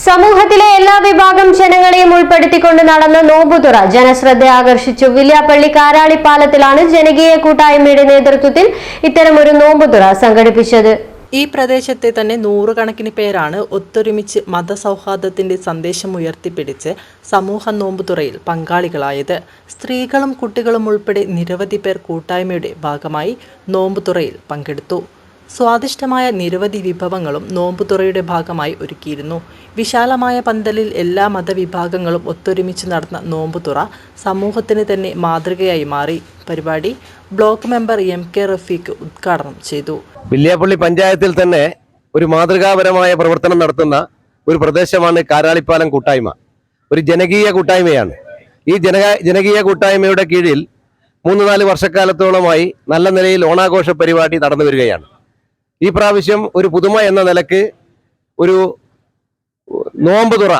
സമൂഹത്തിലെ എല്ലാ വിഭാഗം ജനങ്ങളെയും ഉൾപ്പെടുത്തിക്കൊണ്ട് നടന്ന നോമ്പുതുറ ജനശ്രദ്ധ ആകർഷിച്ചു. വില്യാപ്പള്ളി കാരാളിപ്പാലത്തിലാണ് ജനകീയ കൂട്ടായ്മയുടെ നേതൃത്വത്തിൽ ഇത്തരമൊരു നോമ്പുതുറ സംഘടിപ്പിച്ചത്. ഈ പ്രദേശത്തെ തന്നെ നൂറുകണക്കിന് പേരാണ് ഒത്തൊരുമിച്ച് മതസൗഹാർദ്ദത്തിന്റെ സന്ദേശം ഉയർത്തിപ്പിടിച്ച് സമൂഹ നോമ്പുതുറയിൽ പങ്കാളികളായത്. സ്ത്രീകളും കുട്ടികളും ഉൾപ്പെടെ നിരവധി പേർ കൂട്ടായ്മയുടെ ഭാഗമായി നോമ്പുതുറയിൽ പങ്കെടുത്തു. സ്വാദിഷ്ടമായ നിരവധി വിഭവങ്ങളും നോമ്പുതുറയുടെ ഭാഗമായി ഒരുക്കിയിരുന്നു. വിശാലമായ പന്തലിൽ എല്ലാ മതവിഭാഗങ്ങളും ഒത്തൊരുമിച്ച് നടന്ന നോമ്പുതുറ സമൂഹത്തിന് തന്നെ മാതൃകയായി മാറി. പരിപാടി block member M K Rafeeq ഉദ്ഘാടനം ചെയ്തു. വില്യാപ്പള്ളി പഞ്ചായത്തിൽ തന്നെ ഒരു മാതൃകാപരമായ പ്രവർത്തനം നടത്തുന്ന ഒരു പ്രദേശമാണ് കാരാളിപ്പാലം കൂട്ടായ്മ. ഒരു ജനകീയ കൂട്ടായ്മയാണ്. ഈ ജനക ജനകീയ കൂട്ടായ്മയുടെ കീഴിൽ മൂന്ന് നാല് വർഷക്കാലത്തോളമായി നല്ല നിലയിൽ ഓണാഘോഷ പരിപാടി നടന്നു വരികയാണ്. ഈ പ്രാവശ്യം ഒരു പുതുമ എന്ന നിലയ്ക്ക് ഒരു നോമ്പ് തുറ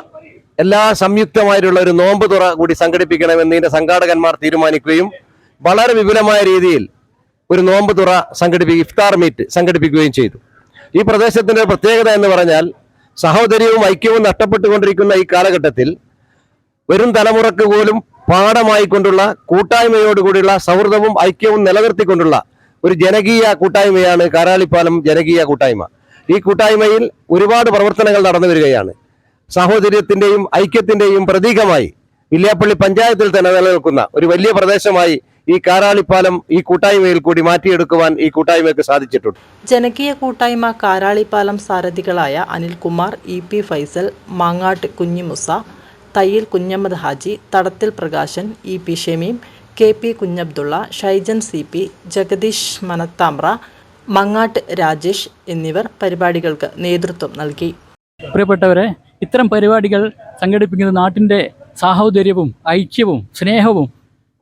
എല്ലാ സംയുക്തമായിട്ടുള്ള ഒരു നോമ്പ് തുറ കൂടി സംഘടിപ്പിക്കണമെന്ന് ഇതിന്റെ സംഘാടകന്മാർ തീരുമാനിക്കുകയും വളരെ വിപുലമായ രീതിയിൽ ഒരു നോമ്പ് തുറ സംഘടിപ്പിക്കുക ഇഫ്താർ മീറ്റ് സംഘടിപ്പിക്കുകയും ചെയ്തു. ഈ പ്രദേശത്തിന്റെ പ്രത്യേകത എന്ന് പറഞ്ഞാൽ സഹോദര്യവും ഐക്യവും നഷ്ടപ്പെട്ടുകൊണ്ടിരിക്കുന്ന ഈ കാലഘട്ടത്തിൽ വരും തലമുറയ്ക്ക് പോലും പാഠമായിക്കൊണ്ടുള്ള കൂട്ടായ്മയോടുകൂടിയുള്ള സൗഹൃദവും ഐക്യവും നിലനിർത്തിക്കൊണ്ടുള്ള ഒരു ജനകീയ കൂട്ടായ്മയാണ് കാരാളിപ്പാലം ജനകീയ കൂട്ടായ്മ. ഈ കൂട്ടായ്മയിൽ ഒരുപാട് പ്രവർത്തനങ്ങൾ നടന്നു വരികയാണ്. സാഹോദര്യത്തിന്റെയും ഐക്യത്തിന്റെയും പ്രതീകമായി വില്യാപ്പള്ളി പഞ്ചായത്തിൽ തന്നെ നിലനിൽക്കുന്ന ഒരു വലിയ പ്രദേശമായി ഈ കാരാളിപ്പാലം ഈ കൂട്ടായ്മയിൽ കൂടി മാറ്റിയെടുക്കുവാൻ ഈ കൂട്ടായ്മയ്ക്ക് സാധിച്ചിട്ടുണ്ട്. ജനകീയ കൂട്ടായ്മ Karalippalam സാരഥികളായ Anilkumar E P Faisal Mangatt Kunhimusa Thayyil Kunhammad Haji Thadathil Prakashan E P Shameem K P Kunhabdulla Shaijan C P Jagadeesh Manathamra Mangatt Rajesh എന്നിവർ പരിപാടികൾക്ക് നേതൃത്വം നൽകി. പ്രിയപ്പെട്ടവരെ ഇത്തരം പരിപാടികൾ സംഘടിപ്പിക്കുന്നത് നാട്ടിന്റെ സാഹോദര്യവും ഐക്യവും സ്നേഹവും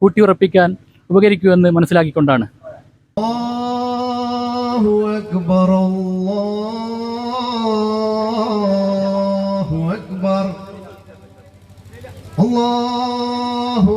കൂട്ടിയുറപ്പിക്കാൻ ഉപകരിക്കുമെന്ന് മനസ്സിലാക്കിക്കൊണ്ടാണ്. അള്ളാഹു